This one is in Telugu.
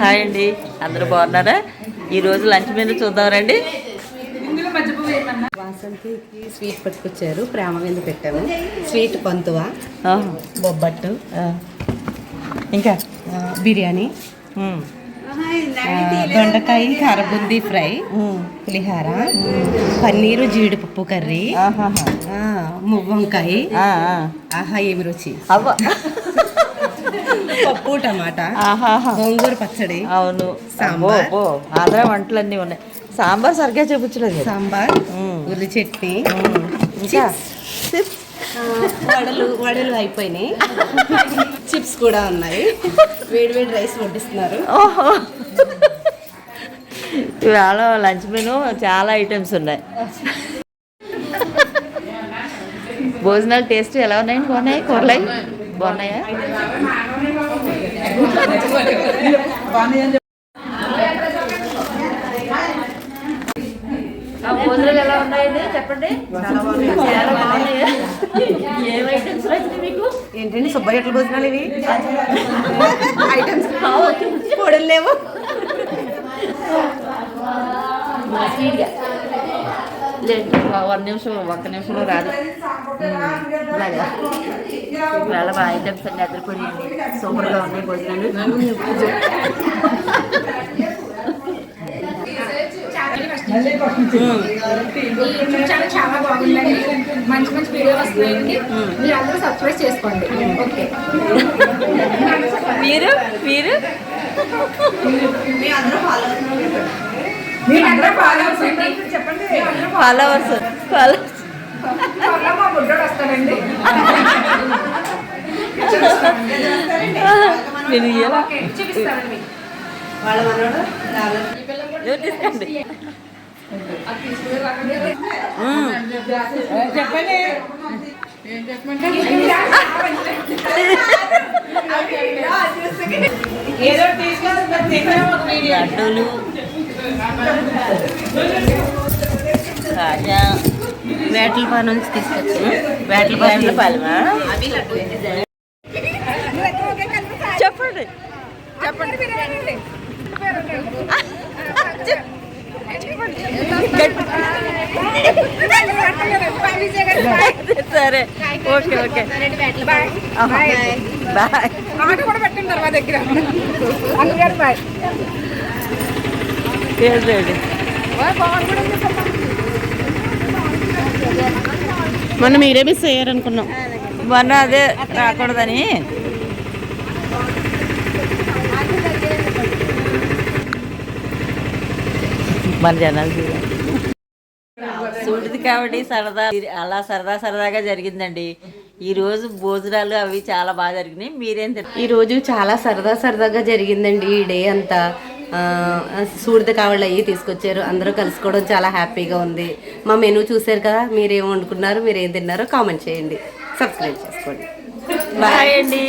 హాయ్ అండి. అందరూ బాగున్నారా? ఈరోజు లంచ్ మెనూ చూద్దాం రండి. వాసంతికి స్వీట్ పట్టుకొచ్చారు. ప్రేమ మీద పెట్టాము. స్వీట్ పంతువ. బొబ్బట్టు. ఇంకా? బిర్యానీ దొండకాయ కారబుంది ఫ్రై. పులిహార పన్నీరు జీడిపప్పు కర్రీ మువ్వంకాయ. ఆహా ఏమి రుచి? అవ్వ. పప్పు టమాటా. గోంగూర పచ్చడి అవును. సాంబార్. ఆంధ్ర వంటలన్నీ ఉన్నాయి. సాంబార్ సరిగ్గా చూపించలేదు సాంబార్. ఉల్లి చట్నీ. ఇంకా? వడలు వడలు అయిపోయినాయి. చిప్స్ కూడా ఉన్నాయి. వేడి వేడి రైస్ వడ్డిస్తున్నారు. ఓహో. ఇవాళ లంచ్ మెనూ చాలా ఐటమ్స్ ఉన్నాయి. భోజనాలు టేస్ట్ ఎలా ఉన్నాయండి బాగున్నాయి? కూరలై? బాగున్నాయా? ఎలా ఉన్నాయండి చెప్పండి చాలా బాగున్నాయా ఏం ఐటమ్స్ మీకు ఏంటండి సుబ్బయ్య ఎట్ల భోజనాలు ఇవి ఐటమ్స్ పొడులు లేవు లేదు వన్ నిమిషం ఒక్క నిమిషంలో రాదు చాలా బాగా ఐటమ్స్ అన్ని అదిరిపోయాయండి సూపర్గా ఉన్నాయి భోజనాలు. ఛానల్ చాలా బాగుందండి. మంచి మంచి వీడియోలు వస్తున్నాయండి మీరు అందరూ సబ్స్క్రైబ్ చేసుకోండి. ఓకే. మీరు? మీరు? Followers followers. త్వరలో మా బుడ్డోడు వస్తాడండి మీరు ఎలా చూపిస్తానండి వాళ్ళ మనోడు తీసుకోండి? చెప్పండి. ఏదో లడ్డూలు కాజా వేటల నుంచి తీసుకొచ్చి వేటల వేటల పాలమా? అవి లడ్డు చెప్పండి. చెప్పండి. సరే. Okay okay. బాయ్. బాయ్. ఆట కూడా పెట్టండి మా దగ్గర అందుగారు బాయ్ చేసేయండి మొన్న మీరే మిస్ అయ్యారనుకున్నాం. మొన్న అదే రాకూడదని. మన జనాలు. చూడదు కాబట్టి సరదా అలా సరదా సరదాగా జరిగిందండి. ఈ రోజు భోజనాలు అవి చాలా బాగా జరిగినాయి. మీరేం? ఈ రోజు చాలా సరదా సరదాగా జరిగిందండి ఈ డే అంతా. సూడిద కావాలి అయ్యి తీసుకొచ్చారు. అందరూ కలుసుకోవడం చాలా హ్యాపీగా ఉంది. మా మెనూ చూసారు కదా మీరేం వండుకున్నారు మీరేం తిన్నారో కామెంట్ చేయండి. సబ్స్క్రైబ్ చేసుకోండి. బాయ్ అండి